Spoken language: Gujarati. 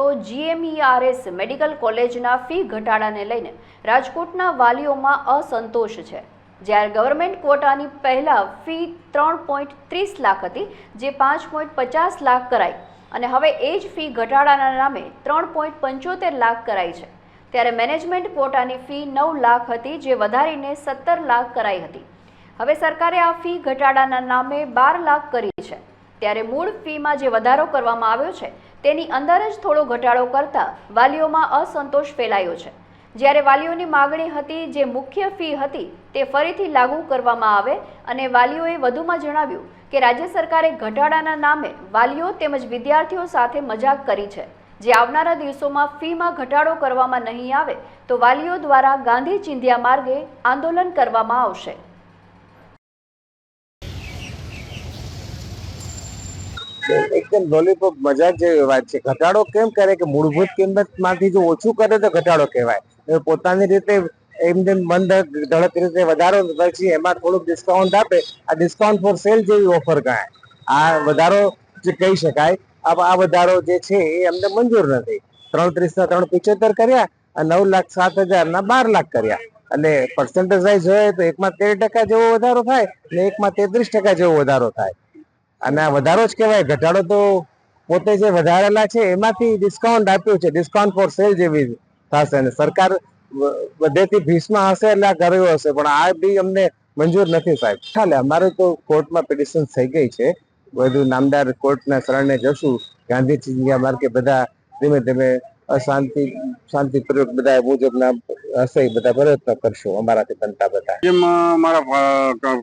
તો જીએમઈઆરએસ મેડિકલ કોલેજના ફી ઘટાડાને લઈને રાજકોટના વાલીઓમાં અસંતોષ છે. જ્યારે ગવર્મેન્ટ ક્વોટાની પહેલાં ફી ત્રણ પોઈન્ટ ત્રીસ લાખ હતી, જે પાંચ પોઈન્ટ પચાસ લાખ કરાઈ અને હવે એ જ ફી ઘટાડાના નામે ત્રણ પોઈન્ટ પંચોતેર લાખ કરાઈ છે. ત્યારે મેનેજમેન્ટ ક્વોટાની ફી નવ લાખ હતી, જે વધારીને સત્તર લાખ કરાઈ હતી. હવે સરકારે આ ફી ઘટાડાના નામે બાર લાખ કરી છે. ત્યારે મૂળ ફીમાં જે વધારો કરવામાં આવ્યો છે, તેની અંદર જ થોડો ઘટાડો કરતા વાલીઓમાં અસંતોષ ફેલાયો છે. જ્યારે વાલીઓની માગણી હતી, જે મુખ્ય ફી હતી, તે ફરીથી લાગુ કરવામાં આવે અને વાલીઓએ વધુમાં જણાવ્યું કે રાજ્ય સરકારે ઘટાડાના નામે વાલીઓ તેમજ વિદ્યાર્થીઓ સાથે મજાક કરી છે. જે આવનારા દિવસોમાં ફીમાં ઘટાડો કરવામાં નહીં આવે, તો વાલીઓ દ્વારા ગાંધી ચિંધ્યા માર્ગે આંદોલન કરવામાં આવશે. એકદમ લોલીપોપ મજા જેવી વાત છે. ઘટાડો કેમ કરે કે મૂળભૂત કિંમતમાંથી જો ઓછું કરે તો ઘટાડો કહેવાય. પોતાની રીતે એમને મંદ ધડક રીતે વધારો પછી એમાં થોડુંક ડિસ્કાઉન્ટ આપે. આ ડિસ્કાઉન્ટ ફોર સેલ જેવી ઓફર ગણાય આ વધારો જે કહી શકાય, આ વધારો જે છે એ અમને મંજૂર નથી. ત્રણ ત્રીસના ત્રણ પિચોતેર કર્યા અને નવ લાખ સાત હજારના બાર લાખ કર્યા. અને પર્સન્ટેજ વાઇઝ જોઈએ તો એકમાં તેર ટકા જેવો વધારો થાય અને એકમાં તેત્રીસ ટકા જેવો વધારો થાય. અને વધારો જ કહેવાય. ઘટાડો તો પોતે જે વધારેલા છે, એમાંથી ડિસ્કાઉન્ટ આપ્યું છે. ડિસ્કાઉન્ટ ફોર સેલ જેવી થશે અને સરકાર બધેથી ભીસમાં હશે એટલે આ કર્યું હશે. પણ આ બી અમને મંજૂર નથી સાહેબ. ચાલે, અમારે તો કોર્ટમાં પિટિશન થઈ ગઈ છે. બધું નામદાર કોર્ટના શરણે જશું. ગાંધી ચિંધ્યા માર્ગે બધા ધીમે ધીમે શાંતિ શાંતિપૂર્વક બધા મુજબના હશે બધા પ્રયત્ન કરશું અમારાથી બનતા બધા. જેમ મારા